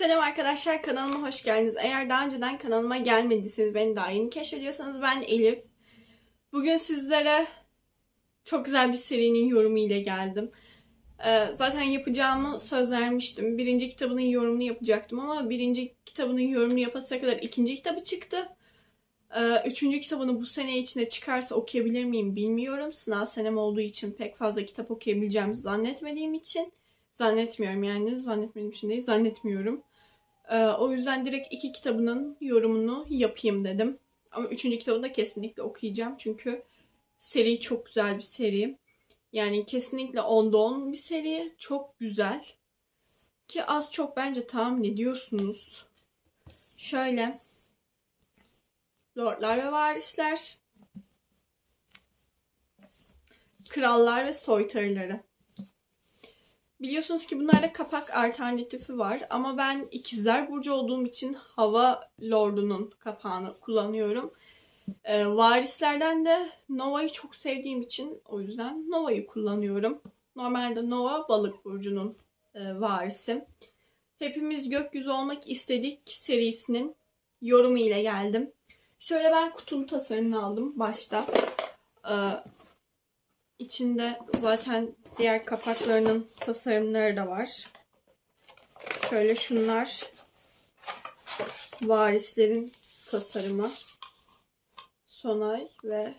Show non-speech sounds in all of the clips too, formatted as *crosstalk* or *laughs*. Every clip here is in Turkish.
Selam arkadaşlar kanalıma hoş geldiniz. Eğer daha önceden kanalıma gelmediyseniz beni daha yeni keşfediyorsanız ben Elif. Bugün sizlere çok güzel bir serinin yorumu ile geldim. Ee, zaten yapacağımı söz vermiştim. Birinci kitabının yorumunu yapacaktım ama birinci kitabının yorumunu yapasıya kadar ikinci kitabı çıktı. Ee, üçüncü kitabını bu sene içinde çıkarsa okuyabilir miyim bilmiyorum. Sınav senem olduğu için pek fazla kitap okuyabileceğimi zannetmediğim için. Zannetmiyorum yani. Zannetmediğim için değil. Zannetmiyorum. Ee, o yüzden direkt iki kitabının yorumunu yapayım dedim. Ama üçüncü kitabını da kesinlikle okuyacağım. Çünkü seri çok güzel bir seri. Yani kesinlikle onda on bir seri. Çok güzel. Ki az çok bence tahmin ediyorsunuz. Şöyle. Lordlar ve varisler. Krallar ve soytarıları. Biliyorsunuz ki bunlarda kapak alternatifi var ama ben ikizler burcu olduğum için hava lordunun kapağını kullanıyorum. Ee, varislerden de Nova'yı çok sevdiğim için o yüzden Nova'yı kullanıyorum. Normalde Nova balık burcunun e, varisi. Hepimiz gökyüzü olmak istedik serisinin yorumu ile geldim. Şöyle ben kutunun tasarımını aldım başta. Ee, içinde zaten diğer kapaklarının tasarımları da var. Şöyle şunlar varislerin tasarımı. Sonay ve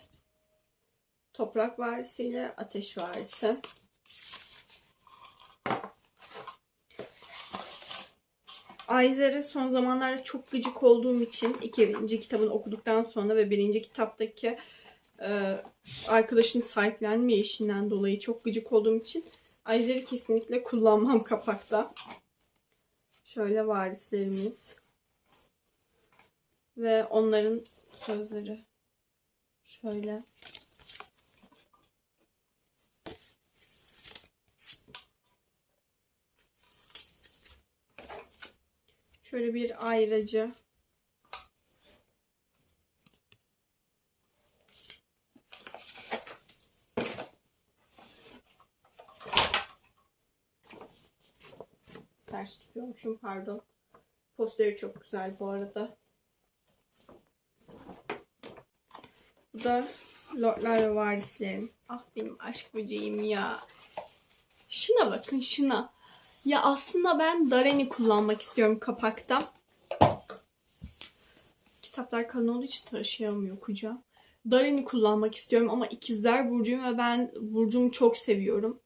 toprak varisiyle ateş varisi. Ayzer'e son zamanlarda çok gıcık olduğum için ikinci kitabını okuduktan sonra ve birinci kitaptaki arkadaşını sahiplenme işinden dolayı çok gıcık olduğum için Ayzer'i kesinlikle kullanmam kapakta. Şöyle varislerimiz. Ve onların sözleri. Şöyle. Şöyle bir ayracı. Ters tutuyormuşum pardon. Posteri çok güzel bu arada. Bu da Lordlar ve Varislerin. Ah benim aşk böceğim ya. Şuna bakın şuna. Ya aslında ben Dareni kullanmak istiyorum kapakta. Kitaplar kalın olduğu için taşıyamıyor kucağım. Dareni kullanmak istiyorum ama ikizler burcuyum ve ben burcumu çok seviyorum.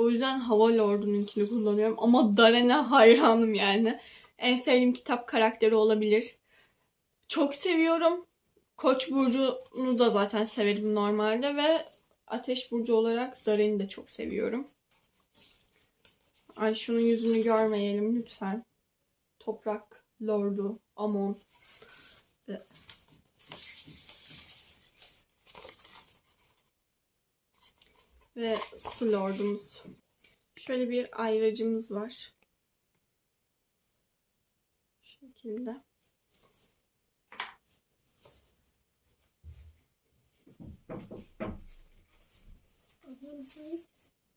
O yüzden Hava Lord'ununkini kullanıyorum ama Daren'e hayranım yani. En sevdiğim kitap karakteri olabilir. Çok seviyorum. Koç burcunu da zaten severim normalde ve Ateş burcu olarak Daren'i de çok seviyorum. Ay şunun yüzünü görmeyelim lütfen. Toprak Lordu Amon. Ve su lordumuz. Şöyle bir ayracımız var. Şu şekilde.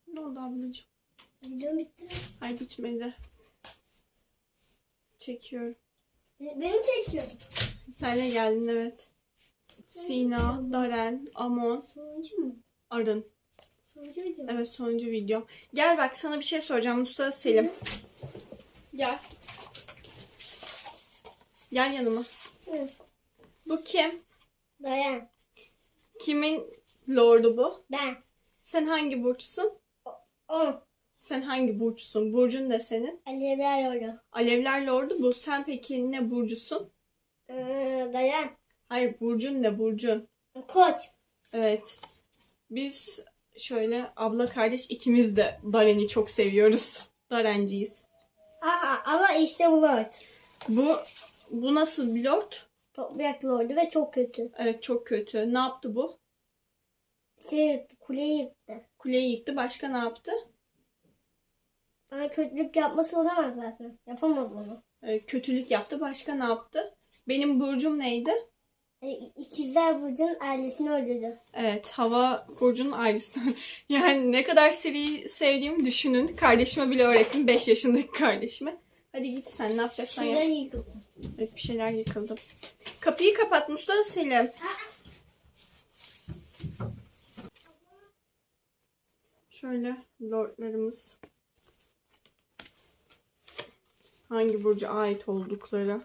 Ne oldu ablacığım? Videom bitti. Ay bitmedi. Çekiyorum. Beni çekiyor. Sen de geldin evet. Sina, Daren, Amon? Arın. Sonuncu video. Evet sonuncu videom. Gel bak sana bir şey soracağım Mustafa Selim. Gel. Gel yanıma. Hı. Bu kim? Dayan. Kimin lordu bu? Ben. Sen hangi burçsun? O. Sen hangi burçsun? Burcun ne senin? Alevler oldu. Alevler lordu bu. Sen peki ne burcusun? Ee, dayan. Hayır burcun ne burcun? Koç. Evet. Biz şöyle abla kardeş ikimiz de Daren'i çok seviyoruz. Darenciyiz. Aa, ama işte lord. Bu bu nasıl bir lord? Toprak lordu ve çok kötü. Evet çok kötü. Ne yaptı bu? Şey yıktı, kuleyi yıktı. Kuleyi yıktı. Başka ne yaptı? Ama kötülük yapması olamaz zaten. Yapamaz onu. Ee, kötülük yaptı. Başka ne yaptı? Benim burcum neydi? Ee, İkizler Burcu'nun ailesini öldürdü. Evet, Hava Burcu'nun ailesi. *laughs* yani ne kadar seri sevdiğimi düşünün. Kardeşime bile öğrettim. 5 yaşındaki kardeşime. Hadi git sen ne yapacaksan Şeyler yap. yıkıldı. Evet, bir şeyler yıkıldı. Kapıyı kapat Mustafa Selim. Şöyle lordlarımız. Hangi burca ait oldukları.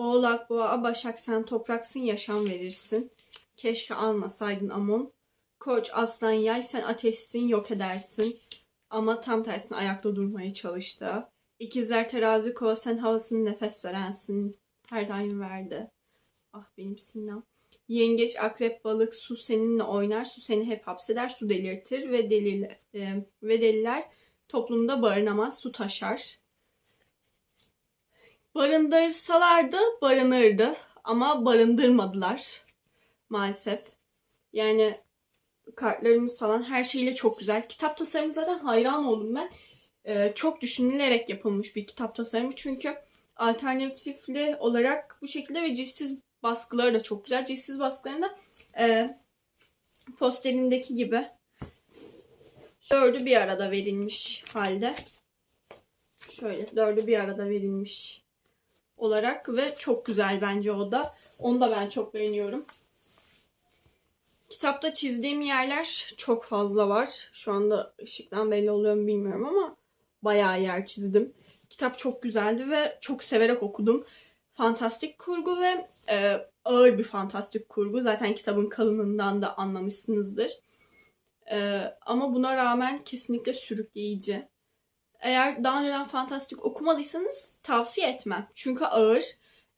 Oğlak, boğa, başak sen topraksın yaşam verirsin. Keşke almasaydın Amon. Koç, aslan, yay sen ateşsin yok edersin. Ama tam tersine ayakta durmaya çalıştı. İkizler terazi kova sen havasını nefes verensin. Her daim verdi. Ah benim Sinem. Yengeç, akrep, balık su seninle oynar. Su seni hep hapseder. Su delirtir ve delil, e, ve deliler toplumda barınamaz. Su taşar. Barındırsalardı barınırdı. Ama barındırmadılar. Maalesef. Yani kartlarımız falan her şeyle çok güzel. Kitap tasarımı zaten hayran oldum ben. Ee, çok düşünülerek yapılmış bir kitap tasarımı. Çünkü alternatifli olarak bu şekilde ve ciltsiz baskıları da çok güzel. Ciltsiz baskılarında e, posterindeki gibi dördü bir arada verilmiş halde. Şöyle dördü bir arada verilmiş olarak ve çok güzel bence o da. Onu da ben çok beğeniyorum. Kitapta çizdiğim yerler çok fazla var. Şu anda ışıktan belli oluyor mu bilmiyorum ama bayağı yer çizdim. Kitap çok güzeldi ve çok severek okudum. Fantastik kurgu ve e, ağır bir fantastik kurgu. Zaten kitabın kalınlığından da anlamışsınızdır. E, ama buna rağmen kesinlikle sürükleyici. Eğer daha önceden fantastik okumadıysanız tavsiye etmem. Çünkü ağır.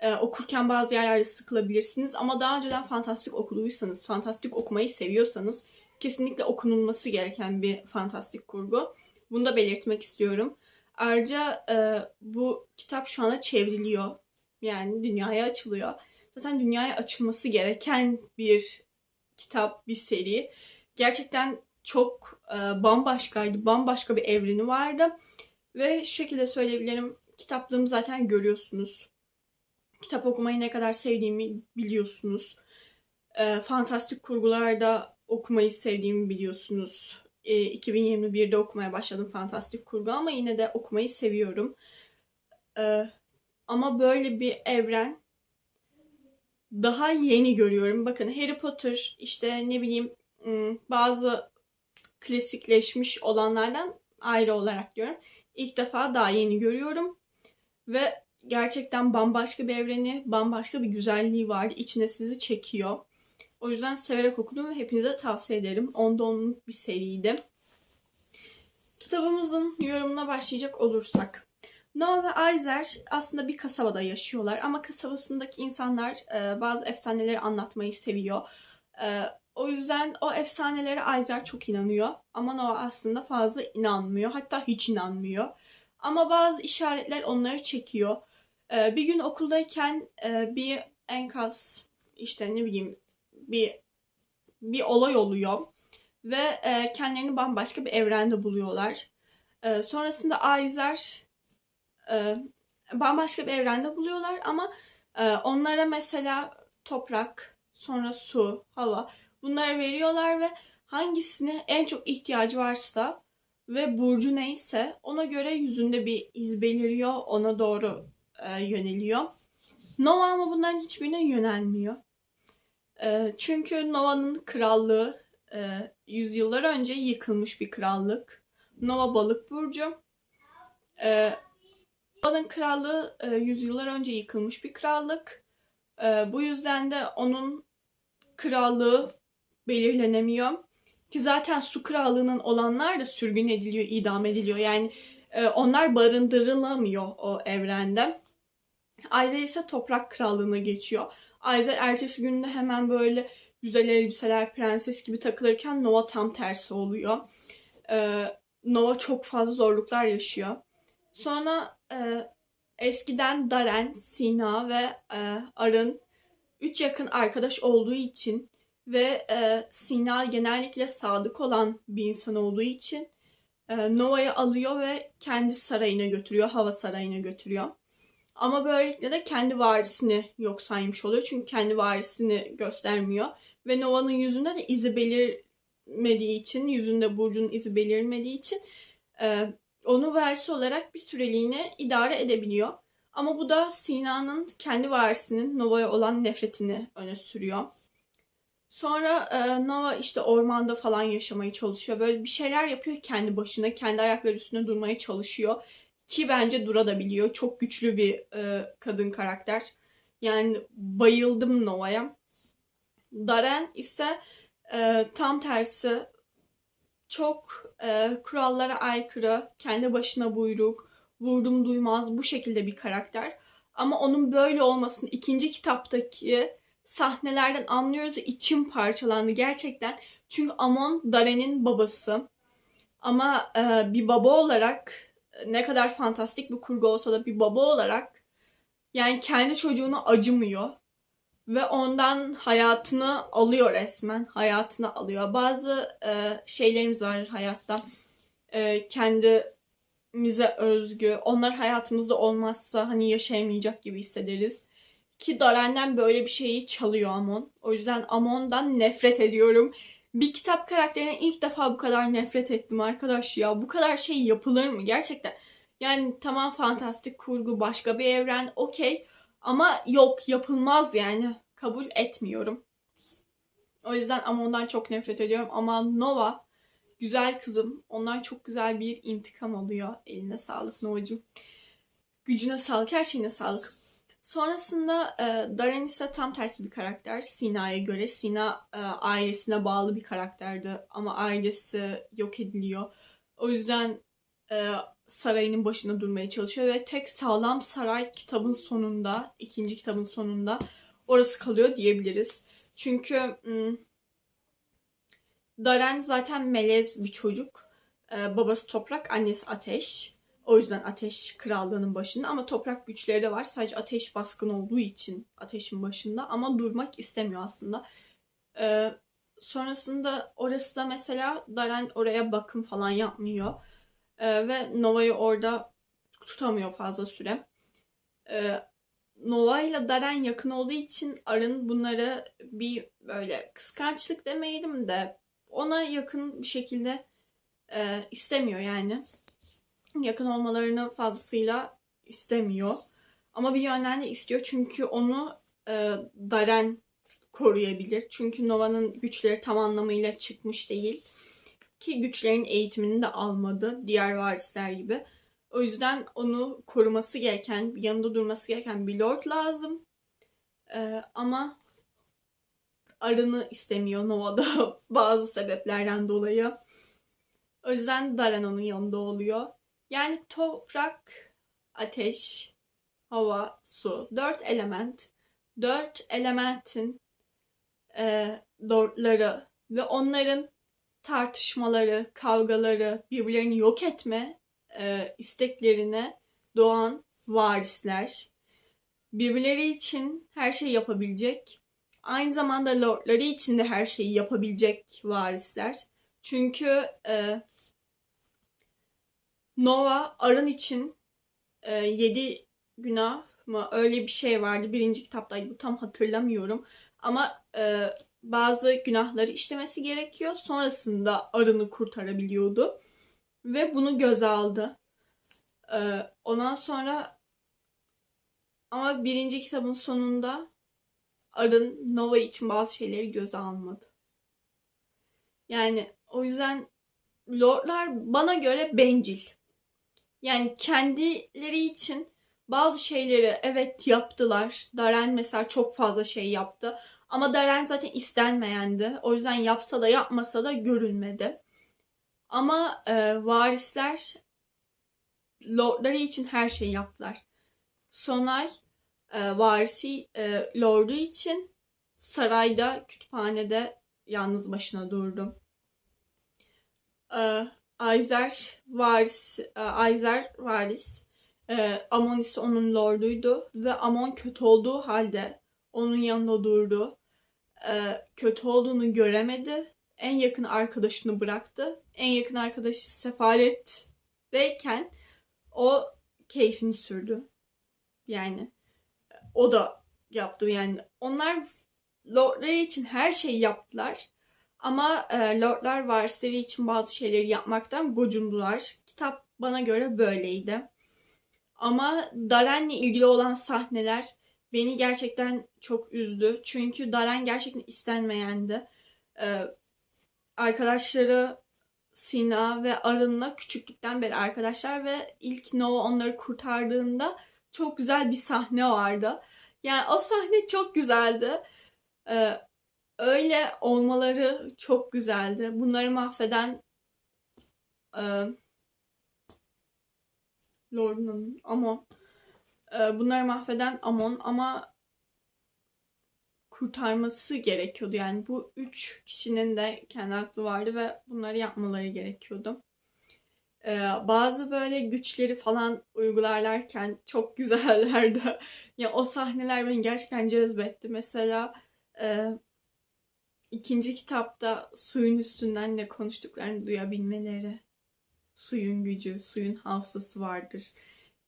Ee, okurken bazı yerlerde sıkılabilirsiniz ama daha önceden fantastik okuduysanız, fantastik okumayı seviyorsanız kesinlikle okunulması gereken bir fantastik kurgu. Bunu da belirtmek istiyorum. Ayrıca e, bu kitap şu anda çevriliyor. Yani dünyaya açılıyor. Zaten dünyaya açılması gereken bir kitap, bir seri. Gerçekten çok e, bambaşkaydı. Bambaşka bir evreni vardı. Ve şu şekilde söyleyebilirim. Kitaplığımı zaten görüyorsunuz. Kitap okumayı ne kadar sevdiğimi biliyorsunuz. E, fantastik kurgularda okumayı sevdiğimi biliyorsunuz. E, 2021'de okumaya başladım fantastik kurgu ama yine de okumayı seviyorum. E, ama böyle bir evren daha yeni görüyorum. Bakın Harry Potter işte ne bileyim ım, bazı klasikleşmiş olanlardan ayrı olarak diyorum. İlk defa daha yeni görüyorum. Ve gerçekten bambaşka bir evreni, bambaşka bir güzelliği var. İçine sizi çekiyor. O yüzden severek okudum ve hepinize tavsiye ederim. Onda onluk bir seriydi. Kitabımızın yorumuna başlayacak olursak. Noah ve Aizer aslında bir kasabada yaşıyorlar ama kasabasındaki insanlar e, bazı efsaneleri anlatmayı seviyor. E, o yüzden o efsanelere Aizer çok inanıyor ama Noah aslında fazla inanmıyor. Hatta hiç inanmıyor. Ama bazı işaretler onları çekiyor. E, bir gün okuldayken e, bir enkaz işte ne bileyim bir bir olay oluyor ve e, kendilerini bambaşka bir evrende buluyorlar. E, sonrasında Aizer e, bambaşka bir evrende buluyorlar ama e, onlara mesela toprak, sonra su, hava bunları veriyorlar ve hangisine en çok ihtiyacı varsa ve burcu neyse ona göre yüzünde bir iz beliriyor, ona doğru e, yöneliyor. Nova ama bunların hiçbirine yönelmiyor. E, çünkü Nova'nın krallığı e, yüzyıllar önce yıkılmış bir krallık. Nova balık burcu. E, Nova'nın krallığı e, yüzyıllar önce yıkılmış bir krallık. E, bu yüzden de onun krallığı belirlenemiyor. Ki zaten su krallığının olanlar da sürgün ediliyor, idam ediliyor. Yani e, onlar barındırılamıyor o evrende. Ayzer ise toprak krallığına geçiyor. Ayzer ertesi günde hemen böyle güzel elbiseler, prenses gibi takılırken Nova tam tersi oluyor. E, Nova çok fazla zorluklar yaşıyor. Sonra e, eskiden Daren, Sina ve e, Arın üç yakın arkadaş olduğu için ve e, Sina genellikle sadık olan bir insan olduğu için e, Nova'yı alıyor ve kendi sarayına götürüyor, hava sarayına götürüyor. Ama böylelikle de kendi varisini yok saymış oluyor. Çünkü kendi varisini göstermiyor. Ve Nova'nın yüzünde de izi belirmediği için, yüzünde Burcu'nun izi belirmediği için e, onu versi olarak bir süreliğine idare edebiliyor. Ama bu da Sina'nın kendi varisinin Nova'ya olan nefretini öne sürüyor. Sonra e, Nova işte ormanda falan yaşamaya çalışıyor. Böyle bir şeyler yapıyor kendi başına. Kendi ayakları üstünde durmaya çalışıyor. Ki bence durabiliyor. Çok güçlü bir e, kadın karakter. Yani bayıldım Nova'ya. Darren ise e, tam tersi çok kurallara aykırı, kendi başına buyruk, vurdum duymaz bu şekilde bir karakter. Ama onun böyle olmasını ikinci kitaptaki sahnelerden anlıyoruz içim parçalandı gerçekten. Çünkü Amon Daren'in babası. Ama e, bir baba olarak e, ne kadar fantastik bir kurgu olsa da bir baba olarak yani kendi çocuğuna acımıyor. Ve ondan hayatını alıyor resmen. Hayatını alıyor. Bazı e, şeylerimiz var hayatta. E, kendimize özgü. Onlar hayatımızda olmazsa hani yaşayamayacak gibi hissederiz. Ki Daren'den böyle bir şeyi çalıyor Amon. O yüzden Amon'dan nefret ediyorum. Bir kitap karakterine ilk defa bu kadar nefret ettim arkadaş ya. Bu kadar şey yapılır mı gerçekten? Yani tamam fantastik kurgu başka bir evren okey. Ama yok yapılmaz yani. Kabul etmiyorum. O yüzden Amon'dan çok nefret ediyorum. Ama Nova güzel kızım. Ondan çok güzel bir intikam alıyor. Eline sağlık Nova'cığım. Gücüne sağlık, her şeyine sağlık. Sonrasında e, Darren ise tam tersi bir karakter. Sina'ya göre. Sina e, ailesine bağlı bir karakterdi. Ama ailesi yok ediliyor. O yüzden e, sarayının başında durmaya çalışıyor. Ve tek sağlam saray kitabın sonunda, ikinci kitabın sonunda orası kalıyor diyebiliriz. Çünkü m, Darren zaten melez bir çocuk. E, babası toprak, annesi ateş. O yüzden ateş krallığının başında ama toprak güçleri de var. Sadece ateş baskın olduğu için ateşin başında ama durmak istemiyor aslında. Ee, sonrasında orası da mesela Darren oraya bakım falan yapmıyor. Ee, ve Nova'yı orada tutamıyor fazla süre. Ee, Nova ile Darren yakın olduğu için Arın bunları bir böyle kıskançlık demeyelim de ona yakın bir şekilde e, istemiyor yani yakın olmalarını fazlasıyla istemiyor. Ama bir yönden de istiyor çünkü onu e, Darren koruyabilir. Çünkü Nova'nın güçleri tam anlamıyla çıkmış değil. Ki güçlerin eğitimini de almadı diğer varisler gibi. O yüzden onu koruması gereken, yanında durması gereken bir lord lazım. E, ama Arın'ı istemiyor Nova'da *laughs* bazı sebeplerden dolayı. O yüzden Darren onun yanında oluyor. Yani toprak, ateş, hava, su. Dört element. Dört elementin e, lordları ve onların tartışmaları, kavgaları, birbirlerini yok etme e, isteklerine doğan varisler. Birbirleri için her şeyi yapabilecek. Aynı zamanda lordları için de her şeyi yapabilecek varisler. Çünkü e, Nova Arın için e, yedi günah mı öyle bir şey vardı. Birinci kitaptaydı bu tam hatırlamıyorum. Ama e, bazı günahları işlemesi gerekiyor. Sonrasında Arın'ı kurtarabiliyordu. Ve bunu göze aldı. E, ondan sonra ama birinci kitabın sonunda Arın Nova için bazı şeyleri göze almadı. Yani o yüzden Lordlar bana göre bencil. Yani kendileri için bazı şeyleri evet yaptılar. Darren mesela çok fazla şey yaptı. Ama Darren zaten istenmeyendi. O yüzden yapsa da yapmasa da görülmedi. Ama e, varisler lordları için her şeyi yaptılar. Sonay e, varisi e, lordu için sarayda, kütüphanede yalnız başına durdu. E, Ayzer varis, e, Ayzer varis. E, Amon ise onun lorduydu ve Amon kötü olduğu halde onun yanında durdu. E, kötü olduğunu göremedi. En yakın arkadaşını bıraktı. En yakın arkadaşı sefaletteyken o keyfini sürdü. Yani o da yaptı yani. Onlar Lordlar için her şeyi yaptılar. Ama e, Lordlar varisleri için bazı şeyleri yapmaktan gocundular. Kitap bana göre böyleydi. Ama Daren'le ilgili olan sahneler beni gerçekten çok üzdü. Çünkü Daren gerçekten istenmeyendi. E, arkadaşları Sina ve Arın'la küçüklükten beri arkadaşlar ve ilk Nova onları kurtardığında çok güzel bir sahne vardı. Yani o sahne çok güzeldi. Ee, öyle olmaları çok güzeldi. Bunları mahveden e, Lord'un Amon. E, bunları mahveden Amon ama kurtarması gerekiyordu. Yani bu üç kişinin de kendi aklı vardı ve bunları yapmaları gerekiyordu. Ee, bazı böyle güçleri falan uygularlarken çok güzellerdi. *laughs* ya o sahneler beni gerçekten cezbetti. Mesela e, ikinci kitapta suyun üstünden de konuştuklarını duyabilmeleri. Suyun gücü, suyun hafızası vardır.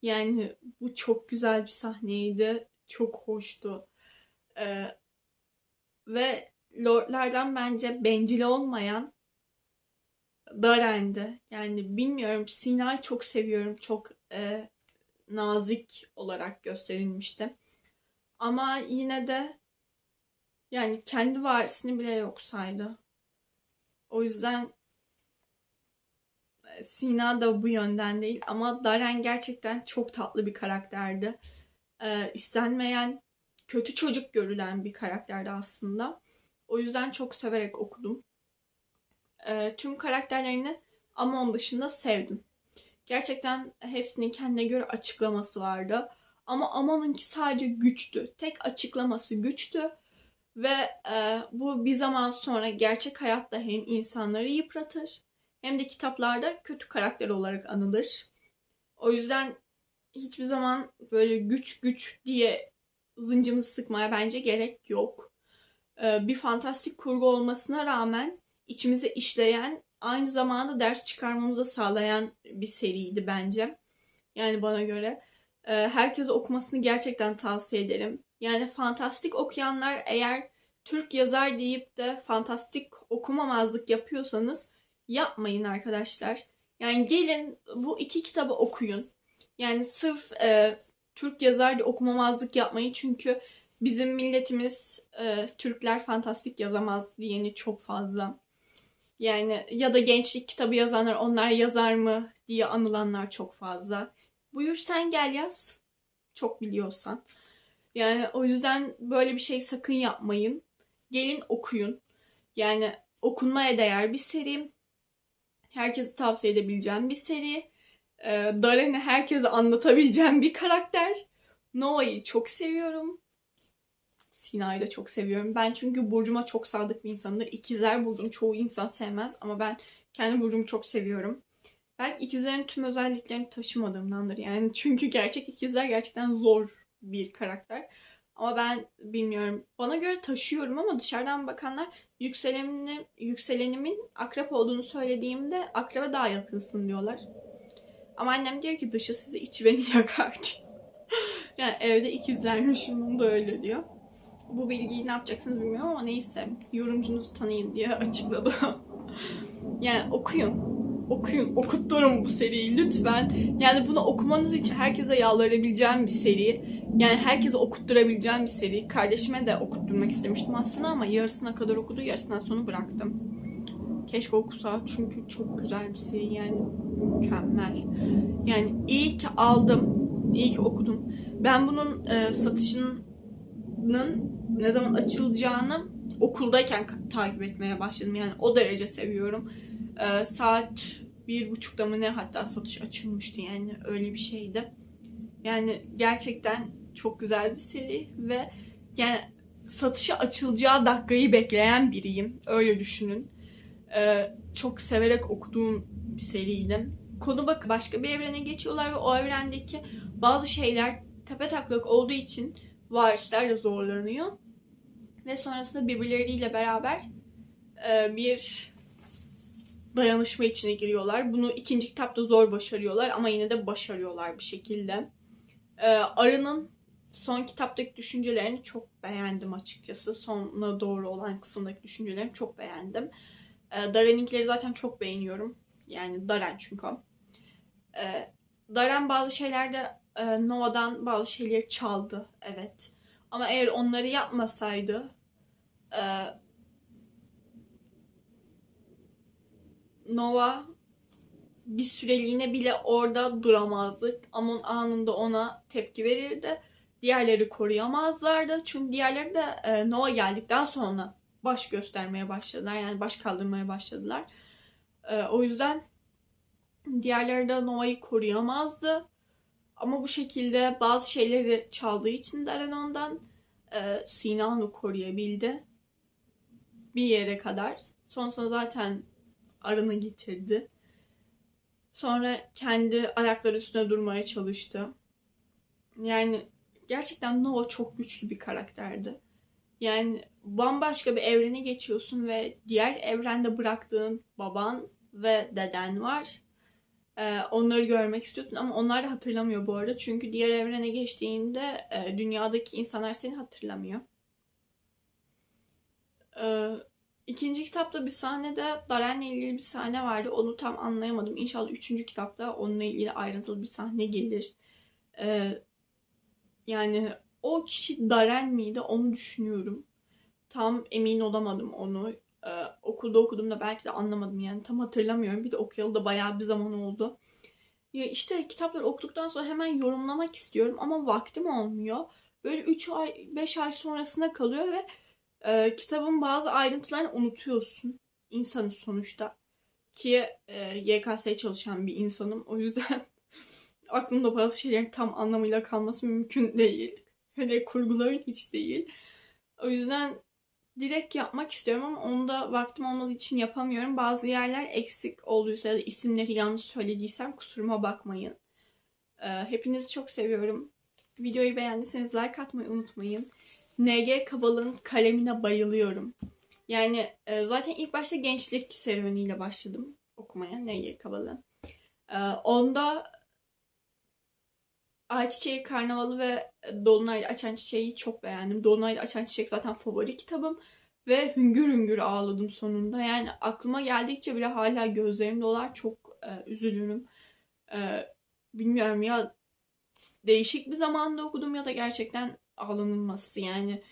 Yani bu çok güzel bir sahneydi. Çok hoştu. Ee, ve lordlardan bence bencil olmayan Daren'di. Yani bilmiyorum Sina'yı çok seviyorum. Çok e, nazik olarak gösterilmişti. Ama yine de yani kendi varisini bile yok saydı. O yüzden e, Sina da bu yönden değil ama Daren gerçekten çok tatlı bir karakterdi. Ee, istenmeyen, kötü çocuk görülen bir karakterdi aslında. O yüzden çok severek okudum. Ee, tüm karakterlerini Amon dışında sevdim. Gerçekten hepsinin kendine göre açıklaması vardı. Ama Amon'unki sadece güçtü. Tek açıklaması güçtü. Ve e, bu bir zaman sonra gerçek hayatta hem insanları yıpratır hem de kitaplarda kötü karakter olarak anılır. O yüzden hiçbir zaman böyle güç güç diye zıncımızı sıkmaya bence gerek yok. Ee, bir fantastik kurgu olmasına rağmen içimize işleyen, aynı zamanda ders çıkarmamıza sağlayan bir seriydi bence. Yani bana göre. Ee, herkese okumasını gerçekten tavsiye ederim. Yani fantastik okuyanlar eğer Türk yazar deyip de fantastik okumamazlık yapıyorsanız yapmayın arkadaşlar. Yani gelin bu iki kitabı okuyun. Yani sırf e, Türk yazar diye okumamazlık yapmayın çünkü bizim milletimiz e, Türkler fantastik yazamaz diyeni çok fazla. Yani ya da gençlik kitabı yazanlar onlar yazar mı diye anılanlar çok fazla. Buyur sen gel yaz. Çok biliyorsan. Yani o yüzden böyle bir şey sakın yapmayın. Gelin okuyun. Yani okunmaya değer bir seri. Herkese tavsiye edebileceğim bir seri. Ee, Daren'i herkese anlatabileceğim bir karakter. Nova'yı çok seviyorum. Sina'yı da çok seviyorum. Ben çünkü Burcu'ma çok sadık bir insanımdır. İkizler Burcu'nu çoğu insan sevmez ama ben kendi Burcu'mu çok seviyorum. Belki ikizlerin tüm özelliklerini taşımadığımdandır. Yani çünkü gerçek ikizler gerçekten zor bir karakter. Ama ben bilmiyorum. Bana göre taşıyorum ama dışarıdan bakanlar yükselenimin, yükselenimin akrep olduğunu söylediğimde akrebe daha yakınsın diyorlar. Ama annem diyor ki dışı sizi içi beni *laughs* yakar *laughs* yani evde ikizlermişim bunu da öyle diyor. Bu bilgiyi ne yapacaksınız bilmiyorum ama neyse. Yorumcunuzu tanıyın diye *laughs* açıkladı. yani okuyun. Okuyun. Okutturun bu seriyi lütfen. Yani bunu okumanız için herkese yalvarabileceğim bir seri. Yani herkese okutturabileceğim bir seri. Kardeşime de okutturmak istemiştim aslında ama yarısına kadar okudu. Yarısından sonra bıraktım. Keşke okusa çünkü çok güzel bir seri yani mükemmel. Yani iyi ki aldım. İyi ki okudum. Ben bunun e, satışının ne zaman açılacağını okuldayken takip etmeye başladım. Yani o derece seviyorum. Ee, saat bir buçukta mı ne hatta satış açılmıştı yani öyle bir şeydi. Yani gerçekten çok güzel bir seri ve yani satışa açılacağı dakikayı bekleyen biriyim. Öyle düşünün. Ee, çok severek okuduğum bir seriydi. Konu bak başka bir evrene geçiyorlar ve o evrendeki bazı şeyler tepe taklak olduğu için varisler de zorlanıyor. Ve sonrasında birbirleriyle beraber e, bir dayanışma içine giriyorlar. Bunu ikinci kitapta zor başarıyorlar ama yine de başarıyorlar bir şekilde. E, Arı'nın son kitaptaki düşüncelerini çok beğendim açıkçası. Sonuna doğru olan kısımdaki düşüncelerini çok beğendim. E, Darren'inkileri zaten çok beğeniyorum. Yani Darren çünkü o. E, Darren bazı şeylerde e, Nova'dan bazı şeyleri çaldı. Evet. Ama eğer onları yapmasaydı e, Nova bir süreliğine bile orada duramazdı. Ama anında ona tepki verirdi. Diğerleri koruyamazlardı. Çünkü diğerleri de e, Nova geldikten sonra baş göstermeye başladılar. Yani baş kaldırmaya başladılar. E, o yüzden diğerleri de Nova'yı koruyamazdı. Ama bu şekilde bazı şeyleri çaldığı için Darren ondan e, Sinan'ı koruyabildi. Bir yere kadar. Sonrasında zaten arını getirdi. Sonra kendi ayakları üstüne durmaya çalıştı. Yani gerçekten Nova çok güçlü bir karakterdi. Yani bambaşka bir evrene geçiyorsun ve diğer evrende bıraktığın baban ve deden var. Ee, onları görmek istiyorsun ama onlar da hatırlamıyor bu arada. Çünkü diğer evrene geçtiğinde e, dünyadaki insanlar seni hatırlamıyor. Ee, ikinci kitapta bir sahnede Darren'le ilgili bir sahne vardı. Onu tam anlayamadım. İnşallah üçüncü kitapta onunla ilgili ayrıntılı bir sahne gelir. Ee, yani o kişi Darren miydi onu düşünüyorum. Tam emin olamadım onu. Ee, okulda okuduğumda belki de anlamadım yani tam hatırlamıyorum. Bir de okuyalı da bayağı bir zaman oldu. Ya işte kitapları okuduktan sonra hemen yorumlamak istiyorum ama vaktim olmuyor. Böyle 3 ay 5 ay sonrasına kalıyor ve e, kitabın bazı ayrıntılarını unutuyorsun. İnsanı sonuçta. Ki e, YKS'ye çalışan bir insanım. O yüzden *laughs* aklımda bazı şeylerin tam anlamıyla kalması mümkün değil. Hele kurguların hiç değil. O yüzden direkt yapmak istiyorum ama onda vaktim olmadığı için yapamıyorum. Bazı yerler eksik olduysa ya da isimleri yanlış söylediysem kusuruma bakmayın. Ee, hepinizi çok seviyorum. Videoyu beğendiyseniz like atmayı unutmayın. NG Kabal'ın kalemine bayılıyorum. Yani e, zaten ilk başta gençlik serüveniyle başladım okumaya NG Kabal'ı. Ee, onda Ayçiçeği Karnavalı ve Dolunay'la Açan Çiçeği çok beğendim. Dolunay'la Açan Çiçek zaten favori kitabım. Ve hüngür hüngür ağladım sonunda. Yani aklıma geldikçe bile hala gözlerim dolar. Çok e, üzülürüm. E, bilmiyorum ya değişik bir zamanda okudum ya da gerçekten ağlanılması. Yani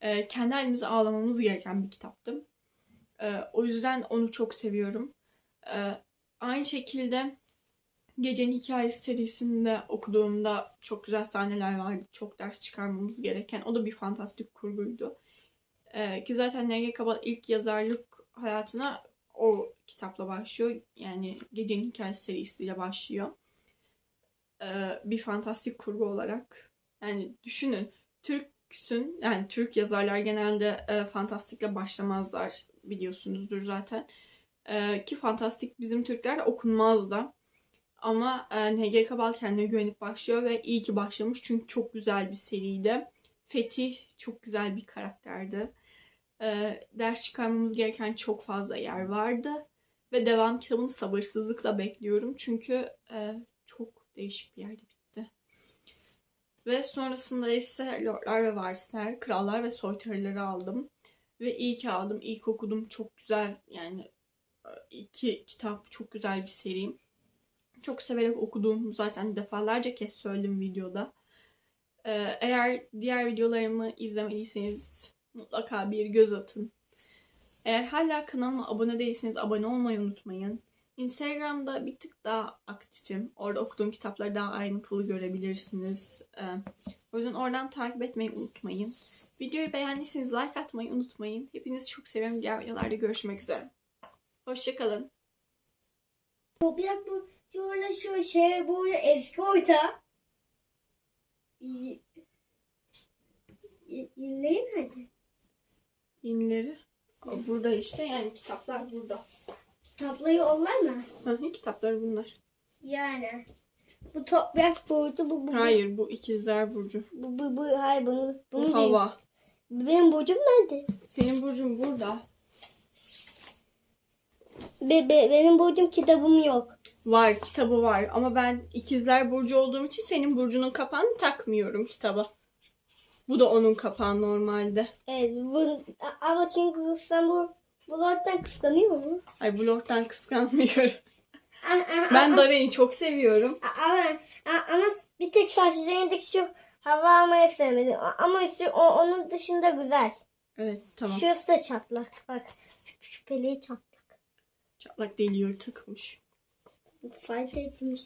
e, kendi halimize ağlamamız gereken bir kitaptı. E, o yüzden onu çok seviyorum. E, aynı şekilde Gecenin Hikayesi serisinde okuduğumda çok güzel sahneler vardı. Çok ders çıkarmamız gereken. O da bir fantastik kurguydu. Ee, ki zaten N.G. Kabal ilk yazarlık hayatına o kitapla başlıyor. Yani Gecenin Hikayesi serisiyle başlıyor. Ee, bir fantastik kurgu olarak. Yani düşünün. Türksün. Yani Türk yazarlar genelde e, fantastikle başlamazlar. Biliyorsunuzdur zaten. Ee, ki fantastik bizim Türkler okunmaz da. Ama e, NG Kabal kendine güvenip başlıyor ve iyi ki başlamış çünkü çok güzel bir seriydi. Fetih çok güzel bir karakterdi. E, ders çıkarmamız gereken çok fazla yer vardı. Ve devam kitabını sabırsızlıkla bekliyorum. Çünkü e, çok değişik bir yerde. Ve sonrasında ise Lordlar ve Varisler, Krallar ve Soytarıları aldım. Ve iyi ki aldım. İlk okudum. Çok güzel yani e, iki kitap çok güzel bir seriyim çok severek okuduğum zaten defalarca kez söyledim videoda. Ee, eğer diğer videolarımı izlemediyseniz mutlaka bir göz atın. Eğer hala kanalıma abone değilseniz abone olmayı unutmayın. Instagram'da bir tık daha aktifim. Orada okuduğum kitapları daha ayrıntılı görebilirsiniz. Ee, o yüzden oradan takip etmeyi unutmayın. Videoyu beğendiyseniz like atmayı unutmayın. Hepinizi çok seviyorum. Diğer videolarda görüşmek üzere. Hoşçakalın. Toprak bu şöyle şu şey bu eski oysa. Yenileri nerede? Yenileri burada işte yani kitaplar burada. Kitapları onlar mı? Hı hı, kitaplar bunlar. Yani. Bu toprak burcu bu bu. Hayır bu ikizler burcu. Bu bu bu hayır bunu Bu bunu değil. hava. Benim burcum nerede? Senin burcun burada. Be, be- benim burcum kitabım yok. Var kitabı var ama ben ikizler burcu olduğum için senin burcunun kapağını takmıyorum kitaba. Bu da onun kapağı normalde. Evet bu ama çünkü sen lordtan kıskanıyor mu? Ay. Ah, ah, Ben Doreen'i çok seviyorum. Ama, ama bir tek saç rengi şu hava almayı sevmedim. Ama o, onun dışında güzel. Evet tamam. Şurası da çatlak. Bak şu, peleği çatlak. Çatlak değil yırtıkmış. Fayda etmiş.